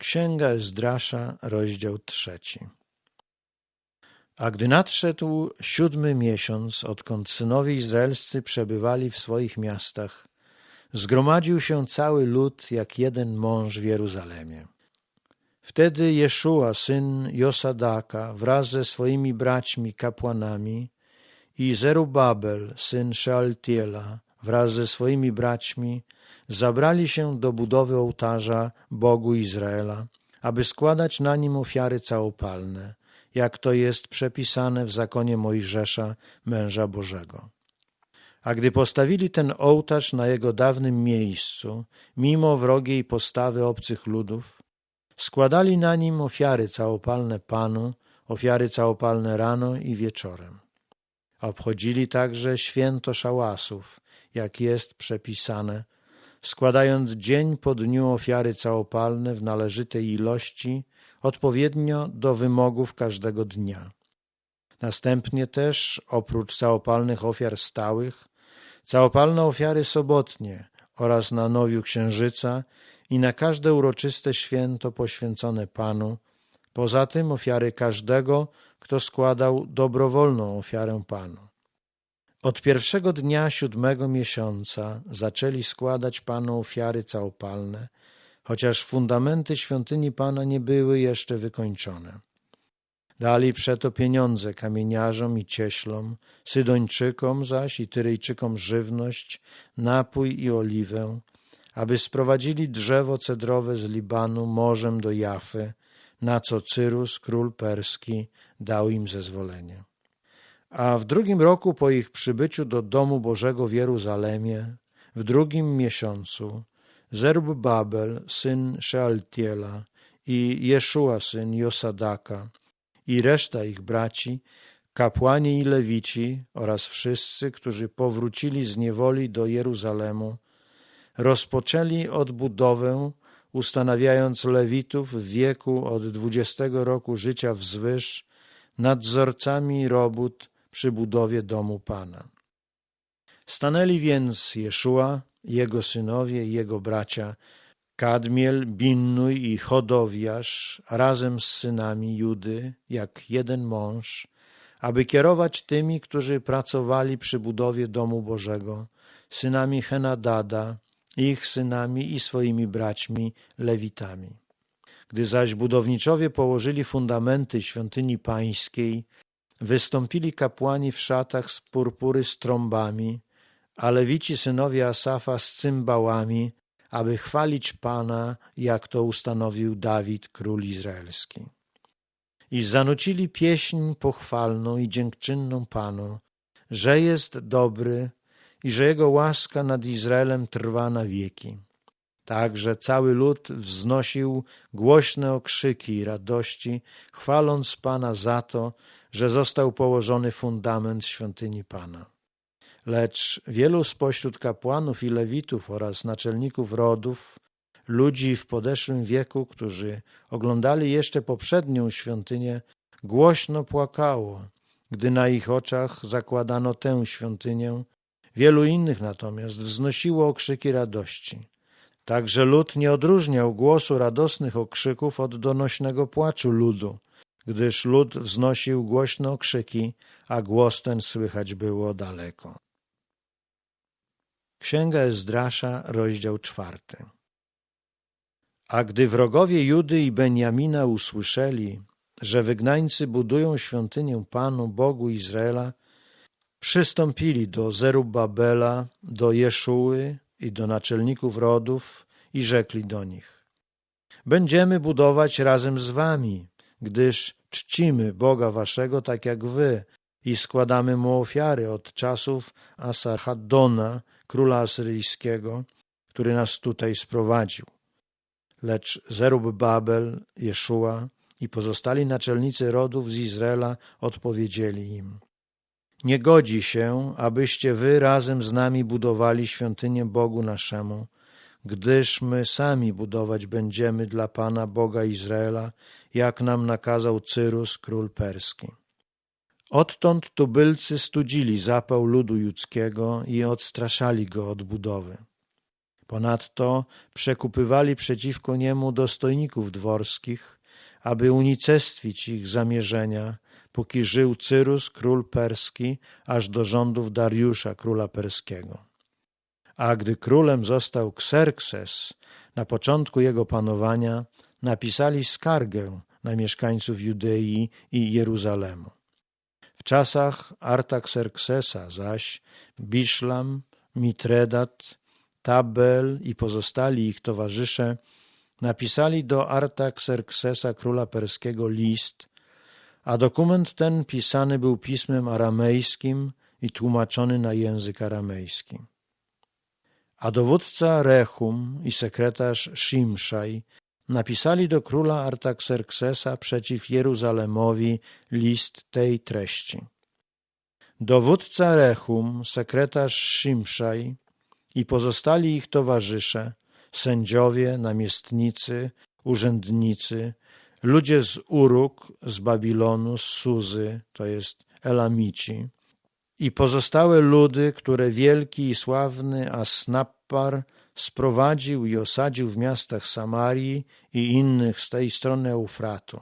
Księga Ezdrasza, rozdział trzeci. A gdy nadszedł siódmy miesiąc, odkąd synowie izraelscy przebywali w swoich miastach, zgromadził się cały lud jak jeden mąż w Jeruzalemie. Wtedy Jeszua, syn Josadaka, wraz ze swoimi braćmi kapłanami i Zerubabel, syn Shealtiela, wraz ze swoimi braćmi, zabrali się do budowy ołtarza Bogu Izraela, aby składać na nim ofiary całopalne, jak to jest przepisane w zakonie Mojżesza, męża Bożego. A gdy postawili ten ołtarz na jego dawnym miejscu, mimo wrogiej postawy obcych ludów, składali na nim ofiary całopalne Panu, ofiary całopalne rano i wieczorem. Obchodzili także święto szałasów, jak jest przepisane, składając dzień po dniu ofiary całopalne w należytej ilości, odpowiednio do wymogów każdego dnia. Następnie też, oprócz całopalnych ofiar stałych, całopalne ofiary sobotnie oraz na nowiu księżyca i na każde uroczyste święto poświęcone Panu, poza tym ofiary każdego, kto składał dobrowolną ofiarę Panu. Od pierwszego dnia siódmego miesiąca zaczęli składać Panu ofiary całopalne, chociaż fundamenty świątyni Pana nie były jeszcze wykończone. Dali przeto pieniądze kamieniarzom i cieślom, Sydończykom zaś i Tyryjczykom żywność, napój i oliwę, aby sprowadzili drzewo cedrowe z Libanu morzem do Jafy, na co Cyrus, król perski, dał im zezwolenie. A w drugim roku po ich przybyciu do domu Bożego w Jeruzalemie, w drugim miesiącu, Babel, syn Shealtiela i Jeszua, syn Josadaka i reszta ich braci, kapłani i lewici oraz wszyscy, którzy powrócili z niewoli do Jeruzalemu, rozpoczęli odbudowę, ustanawiając lewitów w wieku od dwudziestego roku życia wzwyż nadzorcami robót przy budowie domu Pana. Stanęli więc Jeszua, jego synowie i jego bracia, Kadmiel, Binnuj i Chodowiasz, razem z synami Judy, jak jeden mąż, aby kierować tymi, którzy pracowali przy budowie domu Bożego, synami Henadada, ich synami i swoimi braćmi Lewitami. Gdy zaś budowniczowie położyli fundamenty świątyni pańskiej, wystąpili kapłani w szatach z purpury z trąbami, a lewici synowie Asafa z cymbałami, aby chwalić Pana, jak to ustanowił Dawid, król izraelski. I zanucili pieśń pochwalną i dziękczynną Panu, że jest dobry i że Jego łaska nad Izraelem trwa na wieki. Także cały lud wznosił głośne okrzyki radości, chwaląc Pana za to, że został położony fundament świątyni Pana. Lecz wielu spośród kapłanów i lewitów oraz naczelników rodów, ludzi w podeszłym wieku, którzy oglądali jeszcze poprzednią świątynię, głośno płakało, gdy na ich oczach zakładano tę świątynię. Wielu innych natomiast wznosiło okrzyki radości. Także lud nie odróżniał głosu radosnych okrzyków od donośnego płaczu ludu, gdyż lud wznosił głośne okrzyki, a głos ten słychać było daleko. Księga Ezdrasza, rozdział czwarty. A gdy wrogowie Judy i Benjamina usłyszeli, że wygnańcy budują świątynię Panu, Bogu Izraela, przystąpili do Zerubabela, do Jeszuły i do naczelników rodów i rzekli do nich Będziemy budować razem z wami, gdyż czcimy Boga waszego tak jak wy i składamy mu ofiary od czasów Asarhaddona, króla asyryjskiego, który nas tutaj sprowadził. Lecz Zerub Babel, Jeszua i pozostali naczelnicy rodów z Izraela odpowiedzieli im Nie godzi się, abyście wy razem z nami budowali świątynię Bogu naszemu, gdyż my sami budować będziemy dla Pana Boga Izraela, jak nam nakazał Cyrus, król perski. Odtąd tubylcy studzili zapał ludu judzkiego i odstraszali go od budowy. Ponadto przekupywali przeciwko niemu dostojników dworskich, aby unicestwić ich zamierzenia, póki żył Cyrus, król perski, aż do rządów Dariusza, króla perskiego. A gdy królem został Xerxes, na początku jego panowania napisali skargę na mieszkańców Judei i Jeruzalemu. W czasach Artaxerxesa zaś Biszlam, Mitredat, Tabel i pozostali ich towarzysze napisali do Artaxerxesa króla perskiego list, a dokument ten pisany był pismem aramejskim i tłumaczony na język aramejski. A dowódca Rechum i sekretarz Shimszaj napisali do króla Artaxerxesa przeciw Jeruzalemowi list tej treści. Dowódca Rechum, sekretarz Shimszaj i pozostali ich towarzysze, sędziowie, namiestnicy, urzędnicy, ludzie z Uruk, z Babilonu, z Suzy, to jest Elamici, i pozostałe ludy, które wielki i sławny Asnappar sprowadził i osadził w miastach Samarii i innych z tej strony Eufratu.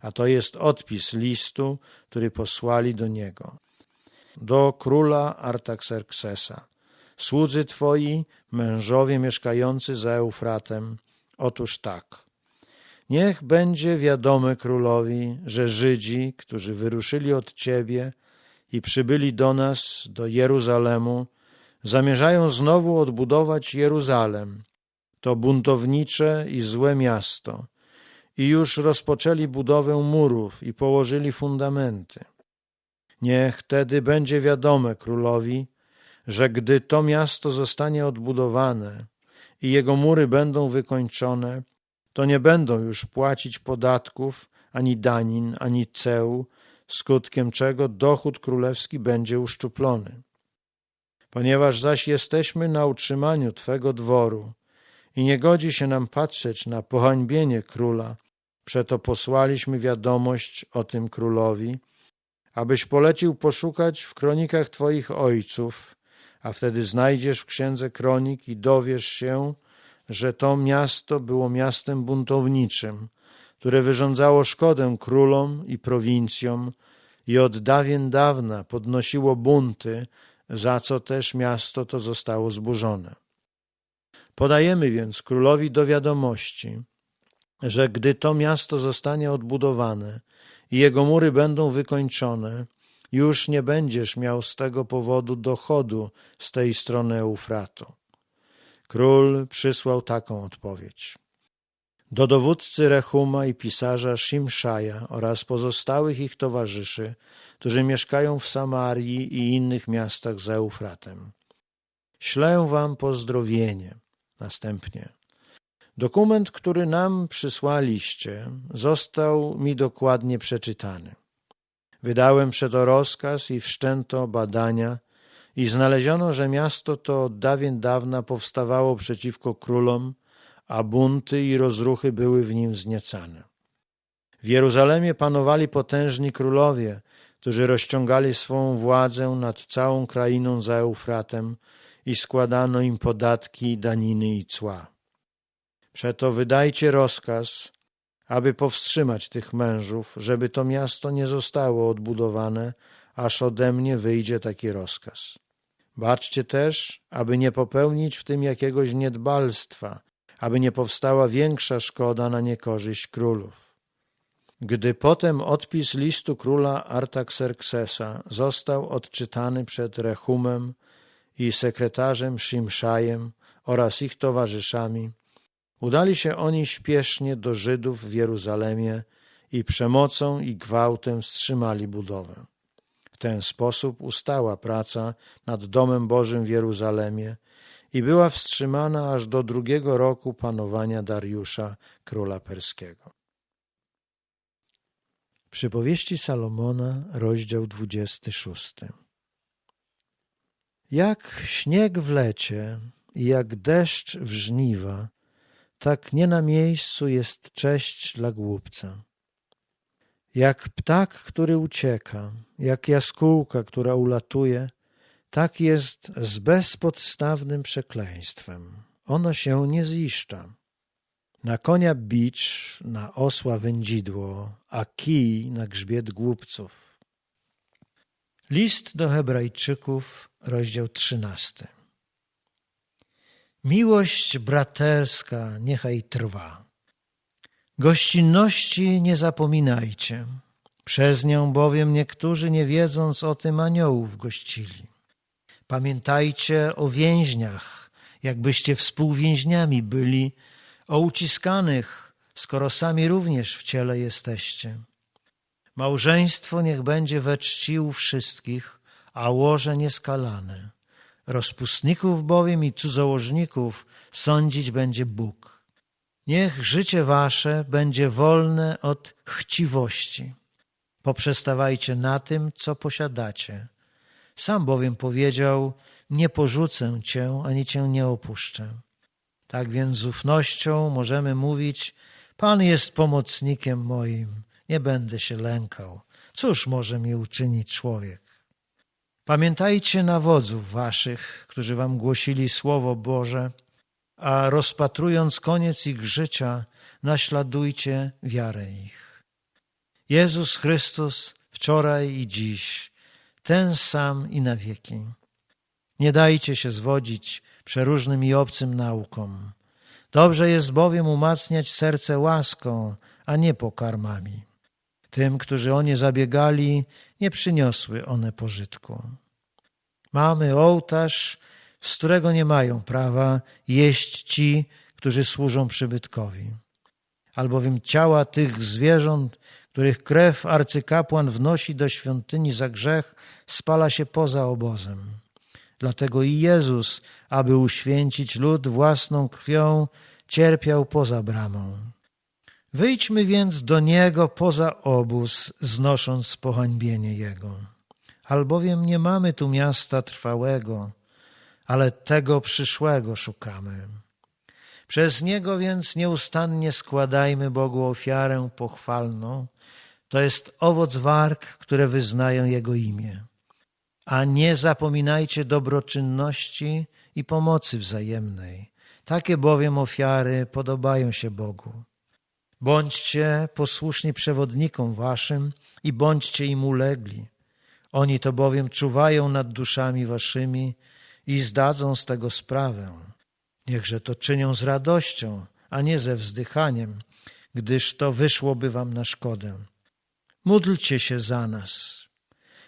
A to jest odpis listu, który posłali do niego. Do króla Artaxerxesa. Słudzy twoi, mężowie mieszkający za Eufratem, otóż tak. Niech będzie wiadome królowi, że Żydzi, którzy wyruszyli od ciebie i przybyli do nas, do Jeruzalemu, zamierzają znowu odbudować Jeruzalem, to buntownicze i złe miasto, i już rozpoczęli budowę murów i położyli fundamenty. Niech tedy będzie wiadome królowi, że gdy to miasto zostanie odbudowane i jego mury będą wykończone, to nie będą już płacić podatków, ani danin, ani ceł, skutkiem czego dochód królewski będzie uszczuplony. Ponieważ zaś jesteśmy na utrzymaniu Twego dworu i nie godzi się nam patrzeć na pohańbienie króla, przeto posłaliśmy wiadomość o tym królowi, abyś polecił poszukać w kronikach Twoich ojców, a wtedy znajdziesz w księdze kronik i dowiesz się, że to miasto było miastem buntowniczym, które wyrządzało szkodę królom i prowincjom i od dawien dawna podnosiło bunty, za co też miasto to zostało zburzone. Podajemy więc królowi do wiadomości, że gdy to miasto zostanie odbudowane i jego mury będą wykończone, już nie będziesz miał z tego powodu dochodu z tej strony Eufratu. Król przysłał taką odpowiedź. Do dowódcy Rehuma i pisarza Shimszaja oraz pozostałych ich towarzyszy, którzy mieszkają w Samarii i innych miastach za Eufratem. Ślę wam pozdrowienie. Następnie. Dokument, który nam przysłaliście, został mi dokładnie przeczytany. Wydałem przeto rozkaz i wszczęto badania i znaleziono, że miasto to od dawien dawna powstawało przeciwko królom, a bunty i rozruchy były w nim wzniecane. W Jeruzalemie panowali potężni królowie, którzy rozciągali swą władzę nad całą krainą za Eufratem i składano im podatki, daniny i cła. Przeto wydajcie rozkaz, aby powstrzymać tych mężów, żeby to miasto nie zostało odbudowane, aż ode mnie wyjdzie taki rozkaz. Baczcie też, aby nie popełnić w tym jakiegoś niedbalstwa, aby nie powstała większa szkoda na niekorzyść królów. Gdy potem odpis listu króla Artaxerxesa został odczytany przed Rechumem i sekretarzem Szymszajem oraz ich towarzyszami, udali się oni śpiesznie do Żydów w Jeruzalemie i przemocą i gwałtem wstrzymali budowę. W ten sposób ustała praca nad Domem Bożym w Jeruzalemie i była wstrzymana aż do drugiego roku panowania Dariusza, króla perskiego. Przypowieści Salomona, rozdział 26. Jak śnieg w lecie i jak deszcz w żniwa, tak nie na miejscu jest cześć dla głupca. Jak ptak, który ucieka, jak jaskółka, która ulatuje, tak jest z bezpodstawnym przekleństwem. ono się nie ziszcza. Na konia bicz, na osła wędzidło, a kij na grzbiet głupców. List do Hebrajczyków, rozdział trzynasty. Miłość braterska niechaj trwa. Gościnności nie zapominajcie. Przez nią bowiem niektórzy, nie wiedząc o tym, aniołów gościli. Pamiętajcie o więźniach, jakbyście współwięźniami byli, o uciskanych, skoro sami również w ciele jesteście. Małżeństwo niech będzie we czci u wszystkich, a łoże nieskalane. Rozpustników bowiem i cudzołożników sądzić będzie Bóg. Niech życie wasze będzie wolne od chciwości. Poprzestawajcie na tym, co posiadacie. Sam bowiem powiedział, nie porzucę cię, ani cię nie opuszczę. Tak więc z ufnością możemy mówić, Pan jest pomocnikiem moim, nie będę się lękał. Cóż może mi uczynić człowiek? Pamiętajcie na wodzów waszych, którzy wam głosili Słowo Boże, a rozpatrując koniec ich życia, naśladujcie wiarę ich. Jezus Chrystus wczoraj i dziś, ten sam i na wieki. Nie dajcie się zwodzić przeróżnym i obcym naukom. Dobrze jest bowiem umacniać serce łaską, a nie pokarmami. Tym, którzy o nie zabiegali, nie przyniosły one pożytku. Mamy ołtarz, z którego nie mają prawa jeść ci, którzy służą przybytkowi. Albowiem ciała tych zwierząt, których krew arcykapłan wnosi do świątyni za grzech, spala się poza obozem. Dlatego i Jezus, aby uświęcić lud własną krwią, cierpiał poza bramą. Wyjdźmy więc do Niego poza obóz, znosząc pohańbienie Jego. Albowiem nie mamy tu miasta trwałego, ale tego przyszłego szukamy. Przez Niego więc nieustannie składajmy Bogu ofiarę pochwalną, to jest owoc warg, które wyznają Jego imię. A nie zapominajcie dobroczynności i pomocy wzajemnej. Takie bowiem ofiary podobają się Bogu. Bądźcie posłuszni przewodnikom waszym i bądźcie im ulegli. Oni to bowiem czuwają nad duszami waszymi i zdadzą z tego sprawę. Niechże to czynią z radością, a nie ze wzdychaniem, gdyż to wyszłoby wam na szkodę. Módlcie się za nas.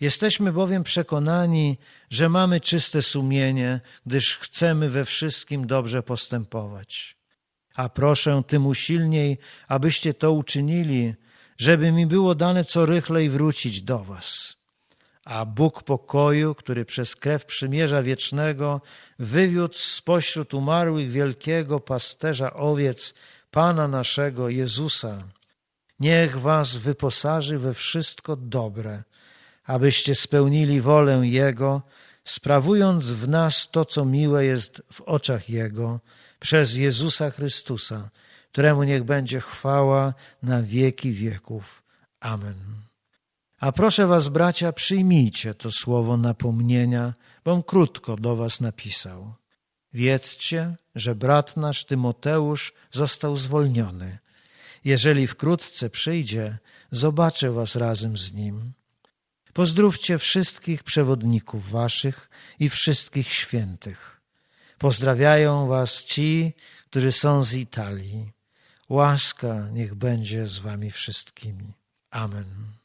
Jesteśmy bowiem przekonani, że mamy czyste sumienie, gdyż chcemy we wszystkim dobrze postępować. A proszę tym usilniej, abyście to uczynili, żeby mi było dane co rychlej wrócić do was. A Bóg pokoju, który przez krew przymierza wiecznego wywiódł spośród umarłych wielkiego pasterza owiec, Pana naszego Jezusa, niech was wyposaży we wszystko dobre, abyście spełnili wolę Jego, sprawując w nas to, co miłe jest w oczach Jego, przez Jezusa Chrystusa, któremu niech będzie chwała na wieki wieków. Amen. A proszę was, bracia, przyjmijcie to słowo napomnienia, bom krótko do was napisał. Wiedzcie, że brat nasz Tymoteusz został zwolniony. Jeżeli wkrótce przyjdzie, zobaczę was razem z nim. Pozdrówcie wszystkich przewodników waszych i wszystkich świętych. Pozdrawiają was ci, którzy są z Italii. Łaska niech będzie z wami wszystkimi. Amen.